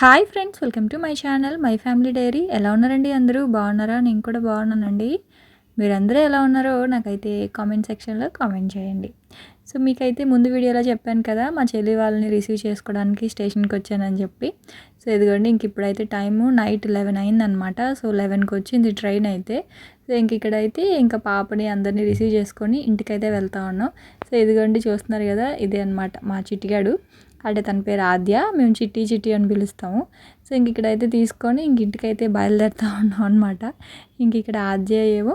Hi friends welcome to my channel my family diary. ఎలా ఉన్నారండి అందరూ? బాగున్నారా? నేను కూడా బాగున్నానండి. మీరందరూ ఎలా ఉన్నారో నాకైతే కామెంట్ సెక్షన్లో కామెంట్ చేయండి. సో మీకైతే ముందు వీడియోలో చెప్పాను కదా మా చెల్లి వాళ్ళని రిసీవ్ చేసుకోవడానికి స్టేషన్కి వచ్చానని చెప్పి. సో ఇదిగోండి ఇంక ఇప్పుడైతే టైము నైట్ లెవెన్ అయిందనమాట. సో లెవెన్కి వచ్చింది ట్రైన్ అయితే. సో ఇంక ఇక్కడైతే ఇంకా పాపని అందరినీ రిసీవ్ చేసుకొని ఇంటికైతే వెళ్తా ఉన్నాం. సో ఇదిగోండి చూస్తున్నారు కదా ఇదే అనమాట మా చిట్టిగాడు అంటే తన పేరు ఆద్య మేము చిట్టి చిట్టి అని పిలుస్తాము. సో ఇంక ఇక్కడైతే తీసుకొని ఇంక ఇంటికైతే బయలుదేరుతూ ఉన్నాం అనమాట ఇంక ఇక్కడ ఆద్య ఏమో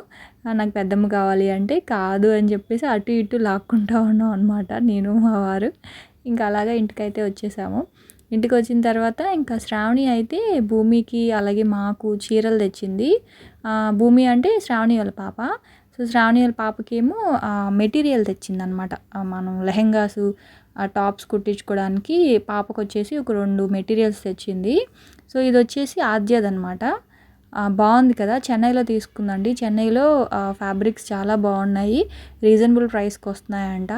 నాకు పెద్దమ్మ కావాలి అంటే కాదు అని చెప్పేసి అటు ఇటు లాక్కుంటూ ఉన్నాం అనమాట నేను మా వారు. ఇంకా అలాగా ఇంటికైతే వచ్చేసాము. ఇంటికి వచ్చిన తర్వాత ఇంకా శ్రావణి అయితే భూమికి అలాగే మాకు చీరలు తెచ్చింది. భూమి అంటే శ్రావణి వాళ్ళ పాప. సో శ్రావణి వాళ్ళ పాపకేమో మెటీరియల్ తెచ్చిందనమాట మనం లెహెంగాసు టాప్స్ కుట్టించుకోవడానికి పాపకు వచ్చేసి ఒక రెండు మెటీరియల్స్ తెచ్చింది. సో ఇది వచ్చేసి ఆద్యదనమాట బాగుంది కదా? చెన్నైలో తీసుకుందండి. చెన్నైలో ఫ్యాబ్రిక్స్ చాలా బాగున్నాయి. రీజనబుల్ ప్రైస్కి వస్తున్నాయంట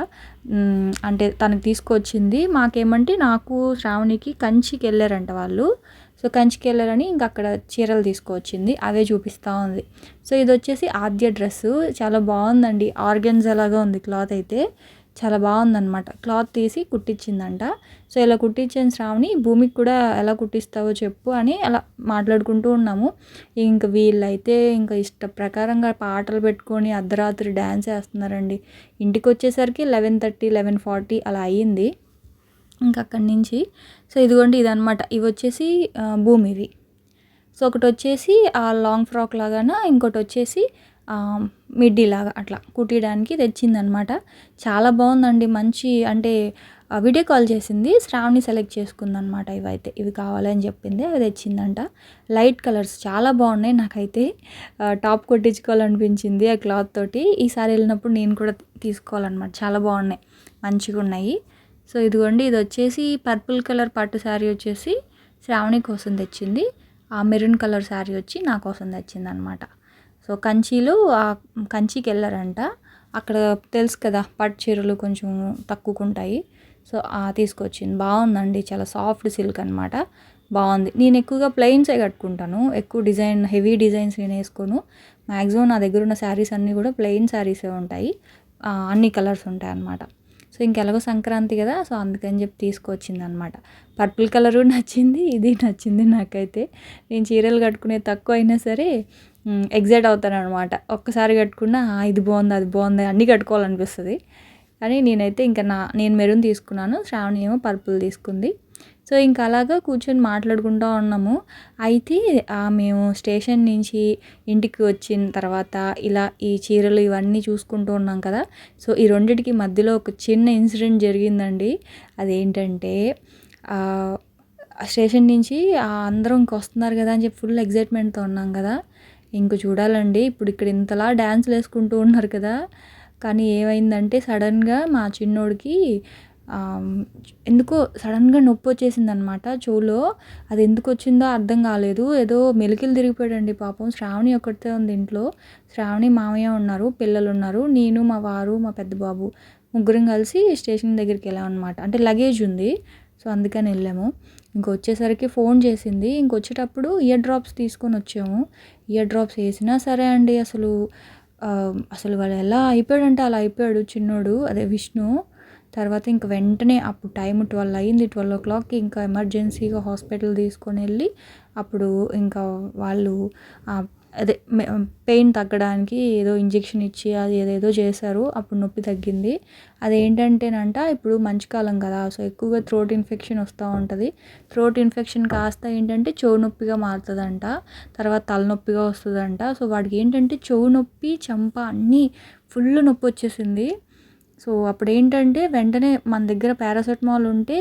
అంటే తనకి తీసుకొచ్చింది. మాకేమంటే నాకు శ్రావణికి కంచికి వెళ్ళారంట వాళ్ళు. సో కంచికి వెళ్ళారని ఇంక అక్కడ చీరలు తీసుకొచ్చింది. అవే చూపిస్తూ ఉంది. సో ఇది వచ్చేసి ఆద్య డ్రెస్సు. చాలా బాగుందండి. ఆర్గన్స్ ఎలాగా ఉంది క్లాత్ అయితే. చాలా బాగుందనమాట క్లాత్ తీసి కుట్టించిందంట. సో ఇలా కుట్టించిన శ్రావణి భూమికి కూడా ఎలా కుట్టిస్తావో చెప్పు అని అలా మాట్లాడుకుంటూ ఉన్నాము. ఇంక వీళ్ళైతే ఇంకా ఇష్ట ప్రకారంగా పాటలు పెట్టుకొని అర్ధరాత్రి డ్యాన్స్ వేస్తున్నారండి. ఇంటికి వచ్చేసరికి లెవెన్ థర్టీ లెవెన్ ఫార్టీ అలా అయ్యింది. ఇంకా అక్కడి నుంచి సో ఇదిగోండి ఇదనమాట ఇవి వచ్చేసి భూమివి. సో ఒకటి వచ్చేసి ఆ లాంగ్ ఫ్రాక్ లాగాన ఇంకోటి వచ్చేసి మిడ్డీలాగా అట్లా కుట్టడానికి తెచ్చిందనమాట చాలా బాగుందండి. మంచి అంటే వీడియో కాల్ చేసింది. శ్రావణి సెలెక్ట్ చేసుకుందనమాట ఇవైతే ఇవి కావాలని చెప్పింది. అవి తెచ్చిందంట. లైట్ కలర్స్ చాలా బాగున్నాయి నాకైతే. టాప్ కొట్టించుకోవాలనిపించింది ఆ క్లాత్ తోటి. ఈసారి వెళ్ళినప్పుడు నేను కూడా తీసుకోవాలన్నమాట. చాలా బాగున్నాయి. మంచిగా ఉన్నాయి. సో ఇదిగోండి ఇది వచ్చేసి పర్పుల్ కలర్ పట్టు శారీ వచ్చేసి శ్రావణి కోసం తెచ్చింది. ఆ మెరూన్ కలర్ శారీ వచ్చి నా కోసం తెచ్చిందనమాట సో కంచీలు కంచికి వెళ్ళారంట. అక్కడ తెలుసు కదా పట్టు చీరలు కొంచెం తక్కువకుంటాయి. సో తీసుకొచ్చింది. బాగుందండి చాలా సాఫ్ట్ సిల్క్ అనమాట బాగుంది. నేను ఎక్కువగా ప్లెయిన్సే కట్టుకుంటాను. ఎక్కువ డిజైన్ హెవీ డిజైన్స్ నేను వేసుకోను. మ్యాక్సిమం నా దగ్గర ఉన్న శారీస్ అన్నీ కూడా ప్లెయిన్ శారీసే ఉంటాయి. అన్ని కలర్స్ ఉంటాయి అన్నమాట. సో ఇంకెలాగో సంక్రాంతి కదా సో అందుకని చెప్పి తీసుకొచ్చింది అనమాట పర్పుల్ కలరు నచ్చింది ఇది నచ్చింది నాకైతే. నేను చీరలు కట్టుకునే తక్కువ అయినా సరే ఎగ్జైట్ అవుతాను అనమాట ఒక్కసారి కట్టుకున్నా ఇది బాగుంది అది బాగుంది అన్నీ కట్టుకోవాలనిపిస్తుంది. కానీ నేనైతే ఇంకా నా నేను మెరూన్ తీసుకున్నాను శ్రావణి ఏమో పర్పుల్ తీసుకుంది. సో ఇంకా అలాగా కూర్చొని మాట్లాడుకుంటూ ఉన్నాము. అయితే మేము స్టేషన్ నుంచి ఇంటికి వచ్చిన తర్వాత ఇలా ఈ చీరలు ఇవన్నీ చూసుకుంటూ ఉన్నాం కదా. సో ఈ రెండింటికి మధ్యలో ఒక చిన్న ఇన్సిడెంట్ జరిగిందండి. అదేంటంటే స్టేషన్ నుంచి అందరం ఇంక వస్తున్నారు కదా అని చెప్పి ఫుల్ ఎగ్జైట్మెంట్తో ఉన్నాం కదా. ఇంక చూడాలండి. ఇప్పుడు ఇక్కడ ఇంతలా డ్యాన్స్లు వేసుకుంటూ ఉన్నారు కదా. కానీ ఏమైందంటే సడన్గా మా చిన్నోడికి ఎందుకో సడన్గా నొప్పి వచ్చేసింది అనమాట చెవులో. అది ఎందుకు వచ్చిందో అర్థం కాలేదు. ఏదో మెలికలు తిరిగిపోయాడండి పాపం. శ్రావణి ఒక్కటే ఉంది ఇంట్లో. శ్రావణి మామయ్య ఉన్నారు పిల్లలు ఉన్నారు. నేను మా వారు మా పెద్ద బాబు ముగ్గురం కలిసి స్టేషన్ దగ్గరికి వెళ్ళాం అనమాట అంటే లగేజ్ ఉంది. సో అందుకని వెళ్ళాము. ఇంకొచ్చేసరికి ఫోన్ చేసింది. ఇంకొచ్చేటప్పుడు ఇయర్ డ్రాప్స్ తీసుకొని వచ్చాము. ఇయర్ డ్రాప్స్ వేసినా సరే అండి అసలు అసలు వాడు ఎలా అయిపోయాడంటే అలా అయిపోయాడు చిన్నోడు అదే విష్ణు. తర్వాత ఇంక వెంటనే అప్పుడు టైం ట్వెల్వ్ అయింది ట్వెల్వ్ ఓ క్లాక్కి ఇంకా ఎమర్జెన్సీగా హాస్పిటల్ తీసుకొని వెళ్ళి అప్పుడు ఇంకా వాళ్ళు అదే um, పెయిన్ తగ్గడానికి ఏదో ఇంజెక్షన్ ఇచ్చి అది ఏదేదో చేశారు అప్పుడు నొప్పి తగ్గింది. అదేంటంటేనంట ఇప్పుడు మంచి కాలం కదా సో ఎక్కువగా థ్రోట్ ఇన్ఫెక్షన్ వస్తూ ఉంటుంది. థ్రోట్ ఇన్ఫెక్షన్ కాస్త ఏంటంటే చెవు నొప్పిగా మారుతుందంట తర్వాత తలనొప్పిగా వస్తుందంట. సో వాడికి ఏంటంటే చెవు నొప్పి చెంప అన్నీ ఫుల్ నొప్పి వచ్చేసింది. సో అప్పుడు ఏంటంటే వెంటనే మన దగ్గర పారాసెటమాల్ ఉంటే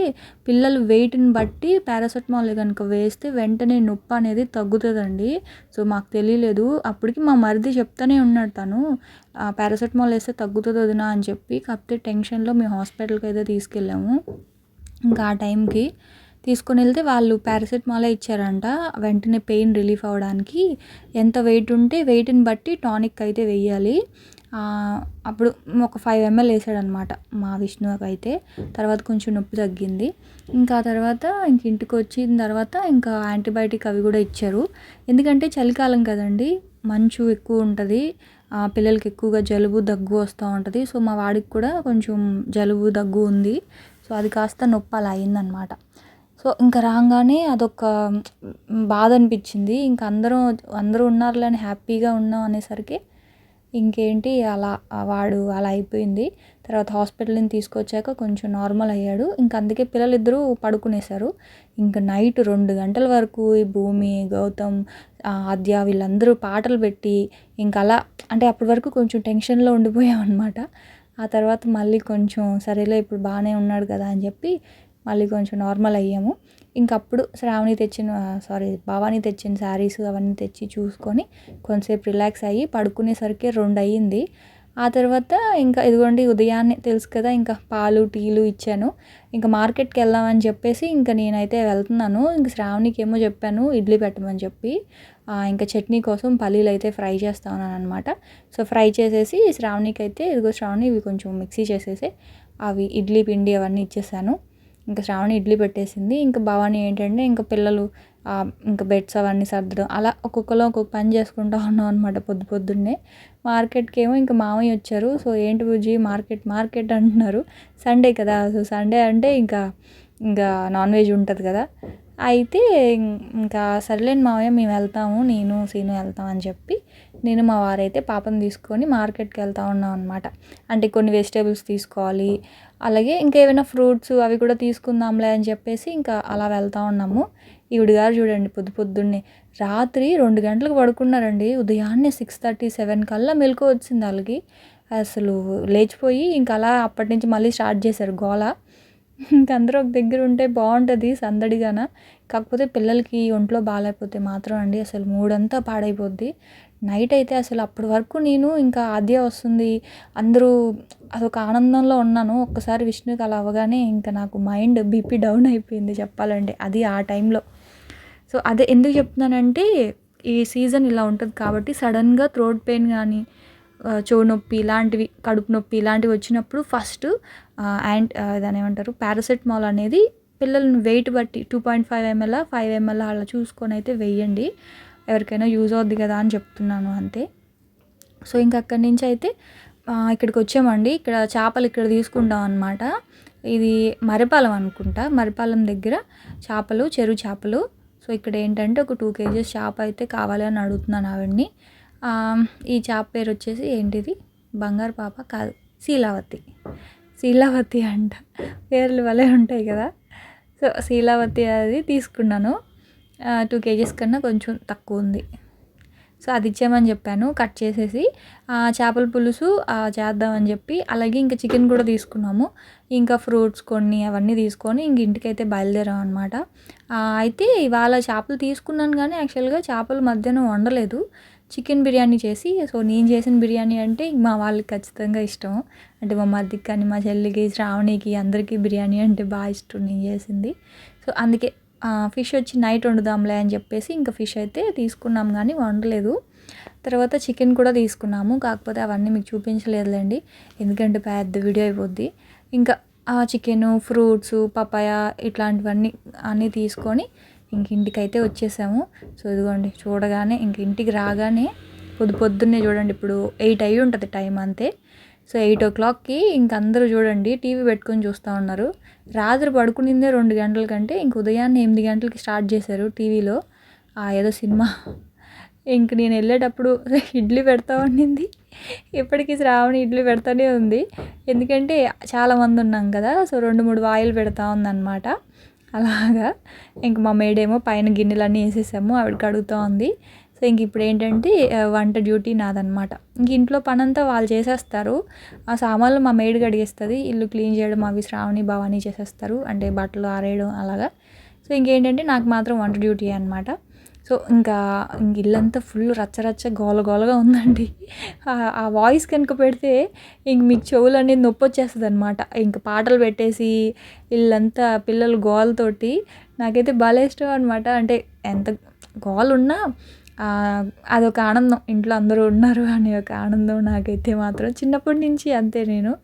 పిల్లలు వెయిట్ని బట్టి పారాసెటమాల్ కనుక వేస్తే వెంటనే నొప్పి అనేది తగ్గుతుందండి. సో మాకు తెలియలేదు. అప్పటికి మా మరిది చెప్తానే ఉన్నాడు తను పారాసెటమాల్ వేస్తే తగ్గుతుంది వదినా అని చెప్పి. కాకపోతే టెన్షన్లో మేము హాస్పిటల్కి అయితే తీసుకెళ్ళాము. ఇంకా ఆ టైంకి తీసుకొని వెళ్తే వాళ్ళు పారాసెటమాలే ఇచ్చారంట. వెంటనే పెయిన్ రిలీఫ్ అవ్వడానికి. ఎంత వెయిట్ ఉంటే వెయిట్ని బట్టి టానిక్ అయితే వేయాలి. అప్పుడు ఒక ఫైవ్ ఎంఎల్ వేసాడనమాట మా విష్ణువుకి అయితే. తర్వాత కొంచెం నొప్పి తగ్గింది. ఇంకా తర్వాత ఇంక ఇంటికి వచ్చిన తర్వాత ఇంకా యాంటీబయాటిక్ అవి కూడా ఇచ్చారు. ఎందుకంటే చలికాలం కదండి మంచు ఎక్కువ ఉంటుంది పిల్లలకి ఎక్కువగా జలుబు దగ్గు వస్తూ ఉంటుంది. సో మా వాడికి కూడా కొంచెం జలుబు దగ్గు ఉంది. సో అది కాస్త నొప్పి అలా అయిందనమాట సో ఇంకా రాగానే అదొక బాధ అనిపించింది. ఇంకా అందరం అందరూ ఉన్నారులే అని హ్యాపీగా ఉన్నాం అనేసరికి ఇంకేంటి అలా వాడు అలా అయిపోయింది. తర్వాత హాస్పిటల్ని తీసుకొచ్చాక కొంచెం నార్మల్ అయ్యాడు. ఇంకా అందుకే పిల్లలు ఇద్దరూ పడుకునేశారు. ఇంకా నైట్ రెండు గంటల వరకు ఈ భూమి గౌతమ్ ఆద్య వీళ్ళందరూ పాటలు పెట్టి ఇంకా అలా అంటే అప్పటి వరకు కొంచెం టెన్షన్లో ఉండిపోయాం అనమాట ఆ తర్వాత మళ్ళీ కొంచెం సరేలే ఇప్పుడు బాగానే ఉన్నాడు కదా అని చెప్పి మళ్ళీ కొంచెం నార్మల్ అయ్యాము. ఇంకప్పుడు శ్రావణి తెచ్చిన సారీ భవానీ తెచ్చిన శారీస్ అవన్నీ తెచ్చి చూసుకొని కొంతసేపు రిలాక్స్ అయ్యి పడుకునేసరికి రెండు అయ్యింది ఆ తర్వాత ఇంకా ఇదిగోండి ఉదయాన్నే తెలుసు కదా ఇంకా పాలు టీలు ఇచ్చాను. ఇంకా మార్కెట్కి వెళ్దామని చెప్పేసి ఇంకా నేనైతే వెళ్తున్నాను. ఇంక శ్రావణికి ఏమో చెప్పాను ఇడ్లీ పెట్టమని చెప్పి. ఇంకా చట్నీ కోసం పల్లీలు అయితే ఫ్రై చేస్తా ఉన్నాను అనమాట సో ఫ్రై చేసేసి శ్రావణికి అయితే ఇదిగో శ్రావణి ఇవి కొంచెం మిక్సీ చేసేసి అవి ఇడ్లీ పిండి అవన్నీ ఇచ్చేసాను. ఇంకా శ్రావణి ఇడ్లీ పెట్టేసింది. ఇంకా భవానీ ఏంటంటే ఇంకా పిల్లలు ఇంకా బెడ్స్ అవన్నీ సర్దడం. అలా ఒక్కొక్కరు ఒక్కొక్క పని చేసుకుంటూ ఉన్నాం అనమాట పొద్దు పొద్దున్నే. మార్కెట్కి ఏమో ఇంకా మామయ్య వచ్చారు. సో ఏంటి బుజ్జి మార్కెట్ మార్కెట్ అంటున్నారు. సండే కదా. సో సండే అంటే ఇంకా ఇంకా నాన్ వెజ్ ఉంటుంది కదా. అయితే ఇంకా సర్లేని మావయ్య మేము వెళ్తాము. నేను సీను వెళ్తాం అని చెప్పి నేను మా వారైతే పాపను తీసుకొని మార్కెట్కి వెళ్తా ఉన్నాం అనమాట అంటే కొన్ని వెజిటేబుల్స్ తీసుకోవాలి అలాగే ఇంకా ఏమైనా ఫ్రూట్స్ అవి కూడా తీసుకుందాంలే అని చెప్పేసి ఇంకా అలా వెళ్తూ ఉన్నాము. ఈవిడగారు చూడండి పొద్దు పొద్దున్నే. రాత్రి రెండు గంటలకు పడుకున్నారండి. ఉదయాన్నే సిక్స్ థర్టీ సెవెన్ కల్లా మెలకు వచ్చింది వాళ్ళకి. అసలు లేచిపోయి ఇంకా అలా అప్పటి నుంచి మళ్ళీ స్టార్ట్ చేశారు గోల. ఇంకా అందరూ ఒక దగ్గర ఉంటే బాగుంటుంది సందడిగాన. కాకపోతే పిల్లలకి ఒంట్లో బాగాలేకపోతే మాత్రం అండి అసలు మూడంతా పాడైపోద్ది. నైట్ అయితే అసలు అప్పటి వరకు నేను ఇంకా ఆద్య వస్తుంది. అందరూ అదొక ఆనందంలో ఉన్నాను. ఒక్కసారి విష్ణుకి అలా అవ్వగానే ఇంకా నాకు మైండ్ బీపీ డౌన్ అయిపోయింది చెప్పాలంటే అది ఆ టైంలో. సో అదే ఎందుకు చెప్తున్నానంటే ఈ సీజన్ ఇలా ఉంటుంది కాబట్టి సడన్గా థ్రోట్ పెయిన్ కానీ చెవు నొప్పి ఇలాంటివి కడుపు నొప్పి ఇలాంటివి వచ్చినప్పుడు ఫస్ట్ యాంట్ దాని ఏమంటారు పారాసెటమాల్ అనేది పిల్లలను వెయిట్ బట్టి two point five ML five ML అలా చూసుకొని అయితే వెయ్యండి. ఎవరికైనా యూజ్ అవుద్ది కదా అని చెప్తున్నాను అంతే. సో ఇంక అక్కడి నుంచి అయితే ఇక్కడికి వచ్చామండి. ఇక్కడ చేపలు ఇక్కడ తీసుకుంటాం అనమాట ఇది మరిపాలెం అనుకుంటా. మరిపాలెం దగ్గర చేపలు చెరువు చేపలు. సో ఇక్కడ ఏంటంటే ఒక టూ కేజీస్ చేప అయితే కావాలి అని అడుగుతున్నాను ఆవిడ్ని. ఈ చేప పేరు వచ్చేసి ఏంటిది? బంగారు పాప కాదు శీలావతి. శీలావతి అంట. పేర్లు వలే ఉంటాయి కదా. సో శీలావతి అది తీసుకున్నాను. టూ కేజీస్ కన్నా కొంచెం తక్కువ ఉంది. సో అది ఇచ్చామని చెప్పాను. కట్ చేసేసి చేపల పులుసు చేద్దామని చెప్పి అలాగే ఇంకా చికెన్ కూడా తీసుకున్నాము. ఇంకా ఫ్రూట్స్ కొన్ని అవన్నీ తీసుకొని ఇంక ఇంటికైతే బయలుదేరాం అనమాట అయితే ఇవాళ చేపలు తీసుకున్నాను కానీ యాక్చువల్గా చేపలు మధ్యాహ్నం వండలేదు. చికెన్ బిర్యానీ చేసి సో నేను చేసిన బిర్యానీ అంటే మా వాళ్ళకి ఖచ్చితంగా ఇష్టం. అంటే మా మద్దికి కానీ మా చెల్లికి శ్రావణికి అందరికీ బిర్యానీ అంటే బాగా ఇష్టం నేను చేసింది. సో అందుకే ఫిష్ వచ్చి నైట్ వండుదాంలే అని చెప్పేసి ఇంకా ఫిష్ అయితే తీసుకున్నాం కానీ వండలేదు. తర్వాత చికెన్ కూడా తీసుకున్నాము. కాకపోతే అవన్నీ మీకు చూపించలేదులేండి. ఎందుకంటే పెద్ద వీడియో అయిపోద్ది. ఇంకా ఆ చికెను ఫ్రూట్స్ పపాయ ఇట్లాంటివన్నీ అన్నీ తీసుకొని ఇంక ఇంటికైతే వచ్చేసాము. సో ఇదిగోండి చూడగానే ఇంక ఇంటికి రాగానే పొద్దు పొద్దున్నే చూడండి. ఇప్పుడు ఎయిట్ అయ్యి ఉంటుంది టైం అంతే. సో ఎయిట్ ఓ క్లాక్కి ఇంకందరూ చూడండి టీవీ పెట్టుకొని చూస్తూ ఉన్నారు. రాత్రి పడుకునిందే రెండు గంటల కంటే ఇంక ఉదయాన్నే ఎనిమిది గంటలకి స్టార్ట్ చేశారు టీవీలో. ఆ ఏదో సినిమా. ఇంక నేను వెళ్ళేటప్పుడు ఇడ్లీ పెడతా ఉండింది. ఇప్పటికీ శ్రావణి ఇడ్లీ పెడతానే ఉంది. ఎందుకంటే చాలామంది ఉన్నాం కదా సో రెండు మూడు వాయిలు పెడతా ఉందన్నమాట. అలాగా. ఇంక మా మేడేమో పైన గిన్నెలన్నీ వేసేసాము ఆవిడ కడుగుతూ ఉంది. సో ఇంక ఇప్పుడు ఏంటంటే వంట డ్యూటీ నాదనమాట. ఇంక ఇంట్లో పనంతా వాళ్ళు చేసేస్తారు. ఆ సామాన్లు మా మేడ్ కడిగేస్తుంది. ఇల్లు క్లీన్ చేయడం అవి శ్రావణి భవానీ చేసేస్తారు. అంటే బట్టలు ఆరేయడం అలాగా. సో ఇంకేంటంటే నాకు మాత్రం వంట డ్యూటీ అనమాట సో ఇంకా ఇంక ఇల్లంతా ఫుల్ రచ్చరచ్చ గోల గోలగా ఉందండి. ఆ వాయిస్ కనుక పెడితే ఇంక మీకు చెవులు అనేది నొప్పి వచ్చేస్తుంది అనమాట ఇంక పాటలు పెట్టేసి ఇల్లంతా పిల్లలు గోలతోటి నాకైతే బాగా ఇష్టం అనమాట అంటే ఎంత గోల్ ఉన్నా అదొక ఆనందం. ఇంట్లో అందరూ ఉన్నారు అనే ఒక ఆనందం నాకైతే మాత్రం. చిన్నప్పటి నుంచి అంతే నేను.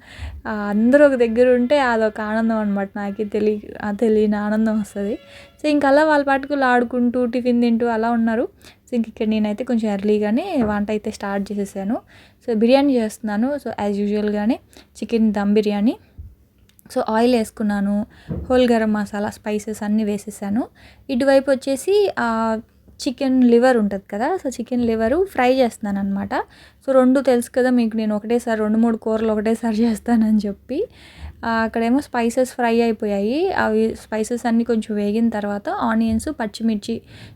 అందరూ ఒక దగ్గర ఉంటే అదొక ఆనందం అనమాట నాకే తెలియ తెలియని ఆనందం వస్తుంది. సో ఇంక అలా వాళ్ళ పాటుకు ఆడుకుంటూ టిఫిన్ తింటూ అలా ఉన్నారు. సో ఇంక ఇక్కడ నేనైతే కొంచెం ఎర్లీగానే వంట అయితే స్టార్ట్ చేసేసాను. సో బిర్యానీ చేస్తున్నాను. So as యూజువల్గానే chicken dum biryani. So oil వేసుకున్నాను. హోల్ గరం మసాలా స్పైసెస్ అన్నీ వేసేసాను. ఇటువైపు వచ్చేసి చికెన్ లివర్ ఉంటుంది కదా సో చికెన్ లివరు ఫ్రై చేస్తున్నాను అనమాట సో రెండు తెలుసు కదా మీకు నేను ఒకటేసారి రెండు మూడు కూరలు ఒకటేసారి చేస్తానని చెప్పి. అక్కడేమో స్పైసెస్ ఫ్రై అయిపోయాయి. అవి స్పైసెస్ అన్నీ కొంచెం వేగిన తర్వాత ఆనియన్స్ పచ్చిమిర్చి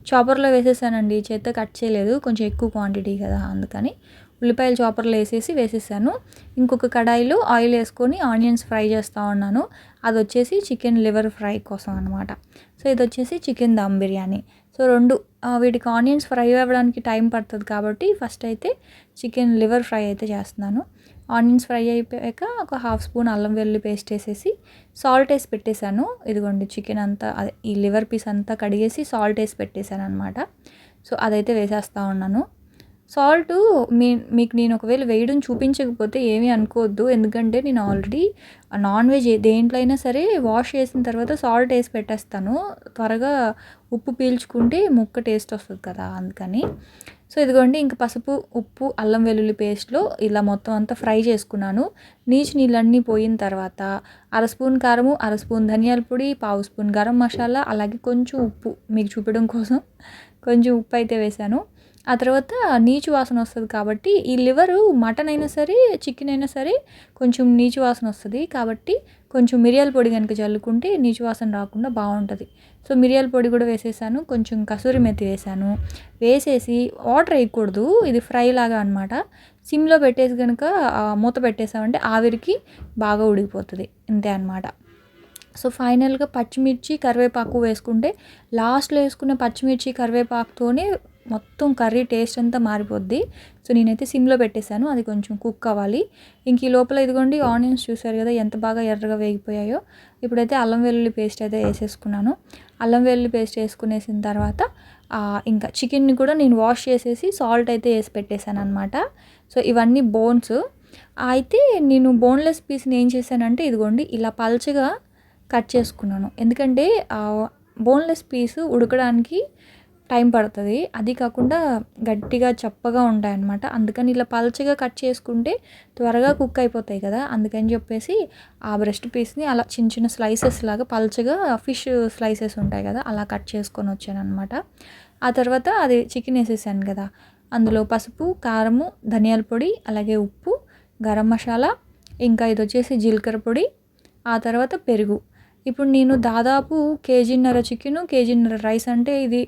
చాపర్లో వేసేసానండి చేత్తో కట్ చేయలేదు కొంచెం ఎక్కువ క్వాంటిటీ కదా అందుకని. ఉల్లిపాయలు చాపర్లు వేసేసి వేసేసాను. ఇంకొక కడాయిలో ఆయిల్ వేసుకొని ఆనియన్స్ ఫ్రై చేస్తూ ఉన్నాను. అది వచ్చేసి చికెన్ లివర్ ఫ్రై కోసం అనమాట సో ఇది వచ్చేసి చికెన్ దమ్ బిర్యానీ. సో రెండు వీటికి ఆనియన్స్ ఫ్రై అవ్వడానికి టైం పడుతుంది కాబట్టి ఫస్ట్ అయితే చికెన్ లివర్ ఫ్రై అయితే చేస్తున్నాను. ఆనియన్స్ ఫ్రై అయిపోయాక ఒక హాఫ్ స్పూన్ అల్లం వెల్లుల్లి పేస్ట్ వేసేసి సాల్ట్ వేసి పెట్టేశాను. ఇదిగోండి చికెన్ అంతా అదే ఈ లివర్ పీస్ అంతా కడిగేసి సాల్ట్ వేసి పెట్టేశాను అనమాట సో అదైతే వేసేస్తూ ఉన్నాను. సాల్ట్ మీ మీకు నేను ఒకవేళ వేయడం చూపించకపోతే ఏమీ అనుకోవద్దు. ఎందుకంటే నేను ఆల్రెడీ నాన్ వెజ్ దేంట్లో అయినా సరే వాష్ చేసిన తర్వాత సాల్ట్ వేసి పెట్టేస్తాను. త్వరగా ఉప్పు పీల్చుకుంటే ముక్క టేస్ట్ వస్తుంది కదా అందుకని. సో ఇదిగోండి ఇంక పసుపు ఉప్పు అల్లం వెల్లుల్లి పేస్ట్లో ఇలా మొత్తం అంతా ఫ్రై చేసుకున్నాను. నీచు నీళ్ళన్నీ పోయిన తర్వాత అర స్పూన్ కారము అర స్పూన్ ధనియాల పొడి పావు స్పూన్ గరం మసాలా అలాగే కొంచెం ఉప్పు మీకు చూపించడం కోసం కొంచెం ఉప్పు అయితే వేశాను. ఆ తర్వాత నీచు వాసన వస్తుంది కాబట్టి ఈ లివరు మటన్ అయినా సరే చికెన్ అయినా సరే కొంచెం నీచు వాసన వస్తుంది కాబట్టి కొంచెం మిరియాల పొడి కనుక చల్లుకుంటే నీచు వాసన రాకుండా బాగుంటుంది. సో మిరియాల పొడి కూడా వేసేసాను కొంచెం కసూరి మెత్తి వేసాను. వేసేసి వాటర్ వేయకూడదు ఇది ఫ్రై లాగా అనమాట సిమ్లో పెట్టేసి కనుక మూత పెట్టేసామంటే ఆవిరికి బాగా ఉడికిపోతుంది. ఇంతే అనమాట సో ఫైనల్గా పచ్చిమిర్చి కరివేపాకు వేసుకుంటే లాస్ట్లో వేసుకున్న పచ్చిమిర్చి కరివేపాకుతోనే మొత్తం కర్రీ టేస్ట్ అంతా మారిపోద్ది. సో నేనైతే సిమ్లో పెట్టేశాను. అది కొంచెం కుక్ అవ్వాలి. ఇంక ఈ లోపల ఇదిగోండి ఆనియన్స్ చూసారు కదా ఎంత బాగా ఎర్రగా వేగిపోయాయో. ఇప్పుడైతే అల్లం వెల్లుల్లి పేస్ట్ అయితే వేసేసుకున్నాను. అల్లం వెల్లుల్లి పేస్ట్ వేసుకునేసిన తర్వాత ఇంకా చికెన్ని కూడా నేను వాష్ చేసేసి సాల్ట్ అయితే వేసి పెట్టేశాను అనమాట సో ఇవన్నీ బోన్స్. అయితే నేను బోన్లెస్ పీస్ని ఏం చేశానంటే ఇదిగోండి ఇలా పల్చగా కట్ చేసుకున్నాను. ఎందుకంటే బోన్లెస్ పీస్ ఉడకడానికి టైం పడుతుంది. అది కాకుండా గట్టిగా చప్పగా ఉంటాయి అన్నమాట అందుకని ఇలా పల్చగా కట్ చేసుకుంటే త్వరగా కుక్ అయిపోతాయి కదా. అందుకని చెప్పేసి ఆ బ్రెస్ట్ పీస్ని అలా చిన్న చిన్న స్లైసెస్ లాగా పల్చగా ఫిష్ స్లైసెస్ ఉంటాయి కదా అలా కట్ చేసుకొని వచ్చాను అనమాట ఆ తర్వాత అది చికెన్ వేసేసాను కదా. అందులో పసుపు కారము ధనియాల పొడి అలాగే ఉప్పు గరం మసాలా ఇంకా ఇది వచ్చేసి జీలకర్ర పొడి ఆ తర్వాత పెరుగు. ఇప్పుడు నేను దాదాపు కేజీన్నర చికెను కేజీన్నర రైస్ అంటే ఇది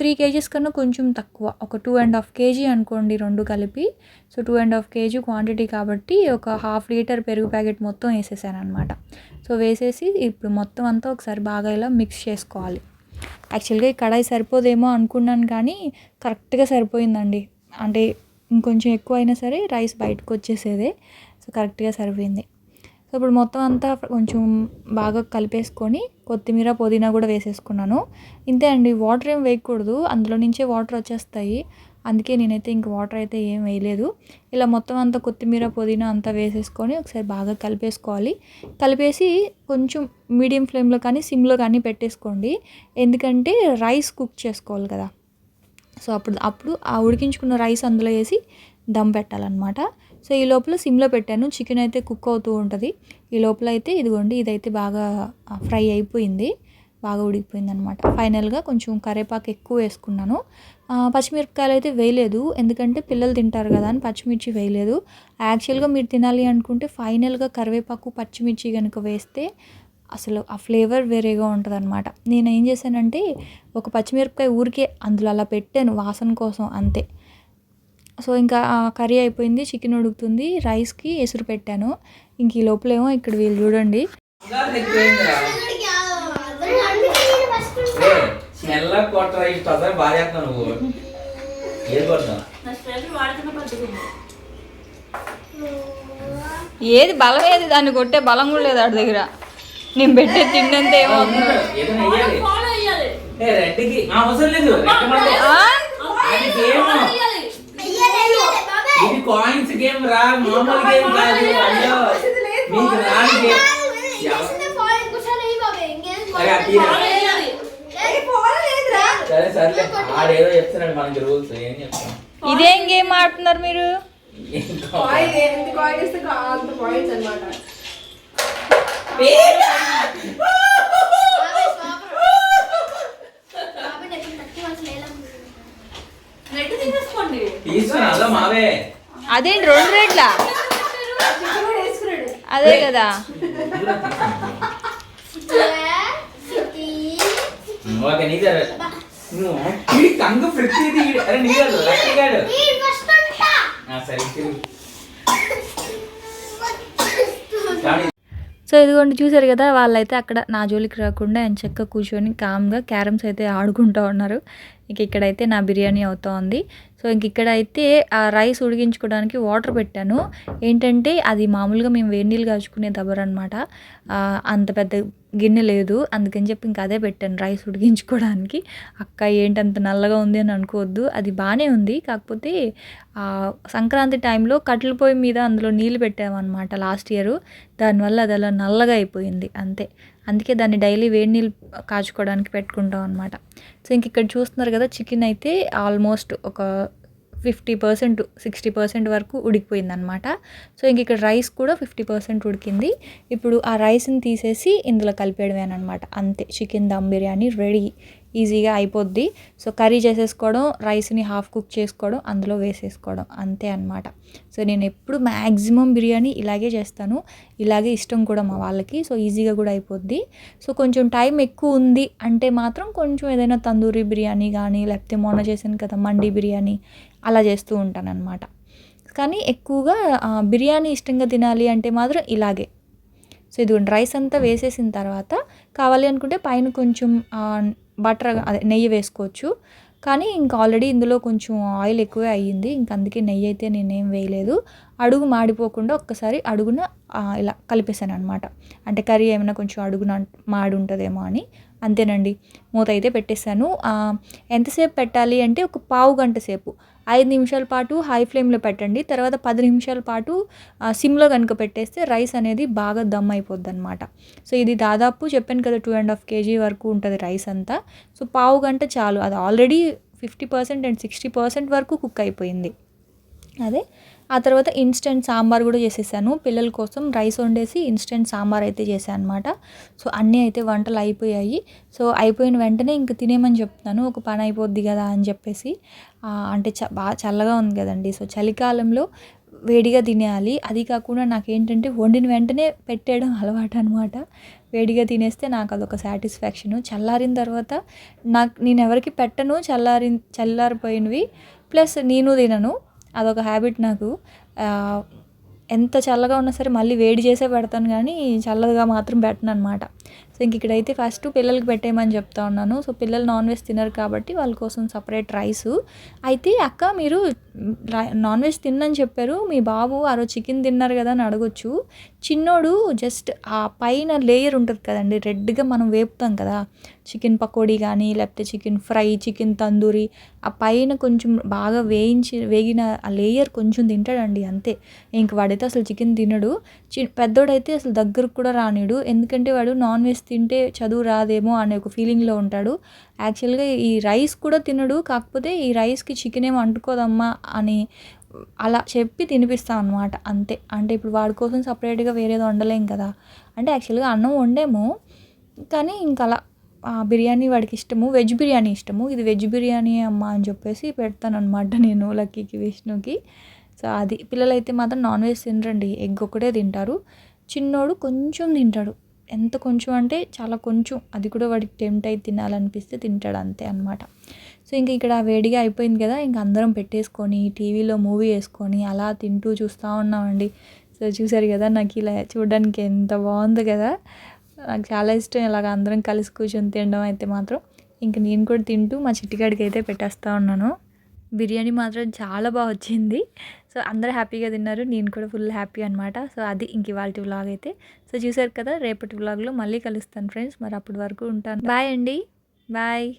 త్రీ కేజీస్ కన్నా కొంచెం తక్కువ. ఒక టూ అండ్ హాఫ్ కేజీ అనుకోండి రెండు కలిపి. So two and half KG quantity కాబట్టి ఒక హాఫ్ లీటర్ పెరుగు ప్యాకెట్ మొత్తం వేసేసాను అనమాట సో వేసేసి ఇప్పుడు మొత్తం అంతా ఒకసారి బాగా ఇలా మిక్స్ చేసుకోవాలి. యాక్చువల్గా ఈ కడాయి సరిపోదేమో అనుకున్నాను కానీ కరెక్ట్గా సరిపోయిందండి. అంటే ఇంకొంచెం ఎక్కువ అయినా సరే రైస్ బయటకు వచ్చేసేదే. సో కరెక్ట్గా సరిపోయింది. సో ఇప్పుడు మొత్తం అంతా కొంచెం బాగా కలిపేసుకొని కొత్తిమీర పుదీనా కూడా వేసేసుకున్నాను. ఇంతే అండి వాటర్ ఏం వేయకూడదు అందులో నుంచే వాటర్ వచ్చేస్తాయి. అందుకే నేనైతే ఇంక వాటర్ అయితే ఏం వేయలేదు. ఇలా మొత్తం అంతా కొత్తిమీర పుదీనా అంతా వేసేసుకొని ఒకసారి బాగా కలిపేసుకోవాలి. కలిపేసి కొంచెం మీడియం ఫ్లేమ్లో కానీ సిమ్లో కానీ పెట్టేసుకోండి. ఎందుకంటే రైస్ కుక్ చేసుకోవాలి కదా. సో అప్పుడు అప్పుడు ఆ ఉడికించుకున్న రైస్ అందులో వేసి దమ్ పెట్టాలన్నమాట. సో ఈ లోపల సిమ్లో పెట్టాను. చికెన్ అయితే కుక్ అవుతూ ఉంటుంది. ఈ లోపల అయితే ఇదిగోండి ఇదైతే బాగా ఫ్రై అయిపోయింది. బాగా ఉడికిపోయింది అనమాట ఫైనల్గా కొంచెం కరేపాకు ఎక్కువ వేసుకున్నాను. పచ్చిమిరపకాయలు అయితే వేయలేదు. ఎందుకంటే పిల్లలు తింటారు కదా అని పచ్చిమిర్చి వేయలేదు. యాక్చువల్గా మీరు తినాలి అనుకుంటే ఫైనల్గా కరివేపాకు పచ్చిమిర్చి కనుక వేస్తే అసలు ఆ ఫ్లేవర్ వేరేగా ఉంటుంది అనమాట నేను ఏం చేశానంటే ఒక పచ్చిమిరపకాయ ఊరికే అందులో అలా పెట్టాను వాసన కోసం అంతే. సో ఇంకా కర్రీ అయిపోయింది చికెన్ ఉడుకుతుంది రైస్కి ఎసురు పెట్టాను. ఇంక ఈ లోపలేమో ఇక్కడ వీళ్ళు చూడండి. ఏది బలం ఏది? దాన్ని కొట్టే బలం కూడా లేదు ఆడి దగ్గర. నేను పెట్టే తిండంత ఏమో ఏదైనా వెయ్యాలి ఏ రెడ్డికి ఆ, అవసరం లేదు రెడ్ మళ్ళీ ఆ? అది గేమ్ ఇది కాయిన్స్ గేమ్ రా మామూలు గేమ్ కాదు అయ్యో. మీకు రాని గేమ్. సరే సర్లే ఆడేదో చెప్తున్నాడు మనకి రూల్స్ ఏం చెప్తాం? ఇదేం గేమ్ ఆడుతున్నారు మీరు? పాయింట్స్ తీసుకున్నా మావే అదేంటి రెండు రేట్లా? అదే కదా. ఓకే నీదే నువ్వు కంగు ప్రతిది అరే నీగాడు లక్కీ గాడు. ఆ, సరే సో ఇదిగోండి చూశారు కదా వాళ్ళైతే అక్కడ నా జోలికి రాకుండా ఆయన చెక్క కూర్చొని కామ్గా క్యారమ్స్ అయితే ఆడుకుంటూ ఉన్నారు. ఇంక ఇక్కడైతే నా బిర్యానీ అవుతా ఉంది సో ఇంక ఇక్కడైతే ఆ రైస్ ఉడికించుకోవడానికి వాటర్ పెట్టాను. ఏంటంటే అది మామూలుగా మేము వేడి నీళ్ళు కాచుకునే దబ్బర్ అనమాట అంత పెద్ద గిన్నె లేదు అందుకని చెప్పి ఇంకా అదే పెట్టాను రైస్ ఉడికించుకోవడానికి. అక్క ఏంటంత నల్లగా ఉంది అని అనుకోవద్దు అది బాగానే ఉంది. కాకపోతే సంక్రాంతి టైంలో కట్టెల పొయ్యి మీద అందులో నీళ్ళు పెట్టామన్నమాట లాస్ట్ ఇయర్. దానివల్ల అది అలా నల్లగా అయిపోయింది అంతే. అందుకే దాన్ని డైలీ వేడి నీళ్ళు కాచుకోవడానికి పెట్టుకుంటాం అనమాట సో ఇంక ఇక్కడ చూస్తున్నారు కదా చికెన్ అయితే ఆల్మోస్ట్ ఒక ఫిఫ్టీ పర్సెంట్ సిక్స్టీ పర్సెంట్ వరకు ఉడికిపోయింది అనమాట సో ఇంక ఇక్కడ రైస్ కూడా ఫిఫ్టీ పర్సెంట్ ఉడికింది. ఇప్పుడు ఆ రైస్ని తీసేసి ఇందులో కలిపేయడమేనమాట అంతే చికెన్ దమ్ బిర్యానీ రెడీ ఈజీగా అయిపోద్ది. సో కర్రీ చేసేసుకోవడం రైస్ని హాఫ్ కుక్ చేసుకోవడం అందులో వేసేసుకోవడం అంతే అనమాట సో నేను ఎప్పుడు మ్యాక్సిమం బిర్యానీ ఇలాగే చేస్తాను. ఇలాగే ఇష్టం కూడా మా వాళ్ళకి. సో ఈజీగా కూడా అయిపోద్ది. సో కొంచెం టైం ఎక్కువ ఉంది అంటే మాత్రం కొంచెం ఏదైనా తందూరి బిర్యానీ కానీ లేకపోతే మొన్న చేశాను కదా మండి బిర్యానీ అలా చేస్తూ ఉంటానన్నమాట. కానీ ఎక్కువగా బిర్యానీ ఇష్టంగా తినాలి అంటే మాత్రం ఇలాగే. సో ఇదిగోండి రైస్ అంతా వేసేసిన తర్వాత కావాలి అనుకుంటే పైన కొంచెం బటర్ అదే నెయ్యి వేసుకోవచ్చు. కానీ ఇంకా ఆల్రెడీ ఇందులో కొంచెం ఆయిల్ ఎక్కువే అయ్యింది. ఇంక అందుకే నెయ్యి అయితే నేనేం వేయలేదు. అడుగు మాడిపోకుండా ఒక్కసారి అడుగున ఇలా కలిపేశాను అనమాట అంటే కర్రీ ఏమైనా కొంచెం అడుగున మాడి ఉంటుందేమో అని. అంతేనండి. మూత అయితే పెట్టేశాను. ఎంతసేపు పెట్టాలి అంటే ఒక పావు గంట సేపు. ఐదు నిమిషాల పాటు హై ఫ్లేమ్లో పెట్టండి. తర్వాత పది నిమిషాల పాటు సిమ్లో కనుక పెట్టేస్తే రైస్ అనేది బాగా దమ్ అయిపోద్ది అనమాట సో ఇది దాదాపు చెప్పాను కదా టూ అండ్ హాఫ్ కేజీ వరకు ఉంటుంది రైస్ అంతా. సో పావు గంట చాలు. అది already fifty percent and sixty percent వరకు కుక్ అయిపోయింది. అదే. ఆ తర్వాత ఇన్స్టెంట్ సాంబార్ కూడా చేసేసాను. పిల్లల కోసం రైస్ వండేసి ఇన్స్టెంట్ సాంబార్ అయితే చేశాను అనమాట సో అన్నీ అయితే వంటలు అయిపోయాయి. సో అయిపోయిన వెంటనే ఇంక తినేమని చెప్తున్నాను. ఒక పని అయిపోద్ది కదా అని చెప్పేసి. అంటే చ బాగా చల్లగా ఉంది కదండి. సో చలికాలంలో వేడిగా తినేయాలి. అది కాకుండా నాకేంటంటే వండిన వెంటనే పెట్టేయడం అలవాటు అనమాట వేడిగా తినేస్తే నాకు అదొక సాటిస్ఫాక్షను. చల్లారిన తర్వాత నాకు నేను ఎవరికి పెట్టను. చల్లారి చల్లారిపోయినవి. ప్లస్ నేను తినను. అదొక హ్యాబిట్ నాకు. ఎంత చల్లగా ఉన్నా సరే మళ్ళీ వేడి చేసే పెడతాను కానీ చల్లగా మాత్రం పెట్టను అనమాట సో ఇంక ఇక్కడైతే ఫస్ట్ పిల్లలకి పెట్టేయమని చెప్తా ఉన్నాను. సో పిల్లలు నాన్ వెజ్ తినరు కాబట్టి వాళ్ళ కోసం సపరేట్ రైస్. అయితే అక్క మీరు నాన్ వెజ్ తిన్నని చెప్పారు. మీ బాబు ఆ రోజు చికెన్ తిన్నారు కదా అని అడగొచ్చు. చిన్నోడు జస్ట్ ఆ పైన లేయర్ ఉంటుంది కదండి రెడ్గా మనం వేపుతాం కదా. చికెన్ పకోడీ కానీ లేకపోతే చికెన్ ఫ్రై చికెన్ తందూరి ఆ పైన కొంచెం బాగా వేయించి వేగిన ఆ లేయర్ కొంచెం తింటాడండి అంతే. ఇంక వాడైతే అసలు చికెన్ తినడు. చి పెద్దోడైతే అసలు దగ్గరకు కూడా రానిడు. ఎందుకంటే వాడు నాన్ వెజ్ తింటే చదువు రాదేమో అనే ఒక ఫీలింగ్లో ఉంటాడు. యాక్చువల్గా ఈ రైస్ కూడా తినడు. కాకపోతే ఈ రైస్కి చికెన్ ఏమో అంటుకోదమ్మా అని అలా చెప్పి తినిపిస్తాం అనమాట అంతే. అంటే ఇప్పుడు వాడి కోసం సపరేట్గా వేరేది వండలేం కదా. అంటే యాక్చువల్గా అన్నం వండేము కానీ ఇంకా అలా ఆ బిర్యానీ వాడికి ఇష్టము. వెజ్ బిర్యానీ ఇష్టము. ఇది వెజ్ బిర్యానీ అమ్మ అని చెప్పేసి పెడతానమాట నేను లక్కీకి విష్ణుకి. సో అది. పిల్లలైతే మాత్రం నాన్ వెజ్ తినరండి. ఎగ్ ఒకటే తింటారు. చిన్నోడు కొంచెం తింటాడు. ఎంత కొంచెం అంటే చాలా కొంచెం. అది కూడా వాడికి టెంప్ట్ అయి తినాలనిపిస్తే తింటాడు అంతే అనమాట సో ఇంక ఇక్కడ వేడిగా అయిపోయింది కదా ఇంక అందరం పెట్టేసుకొని టీవీలో మూవీ వేసుకొని అలా తింటూ చూస్తూ ఉన్నామండి. సో చూసారు కదా నాకు ఇలా చూడడానికి ఎంత బాగుంది కదా. నాకు చాలా ఇష్టం ఇలాగ అందరం కలిసి కూర్చొని తినడం అయితే మాత్రం. ఇంక నేను కూడా తింటూ మా చిట్టిగాడికి అయితే పెట్టేస్తూ ఉన్నాను. బిర్యానీ మాత్రం చాలా బాగా వచ్చింది. సో అందరూ హ్యాపీగా తిన్నారు. నేను కూడా ఫుల్ హ్యాపీ అనమాట సో అది ఇంక ఇవాళ వ్లాగ్ అయితే. సో చూసారు కదా రేపటి వ్లాగ్లో మళ్ళీ కలుస్తాను ఫ్రెండ్స్. మరి అప్పటి వరకు ఉంటాను. బాయ్ అండి. బాయ్.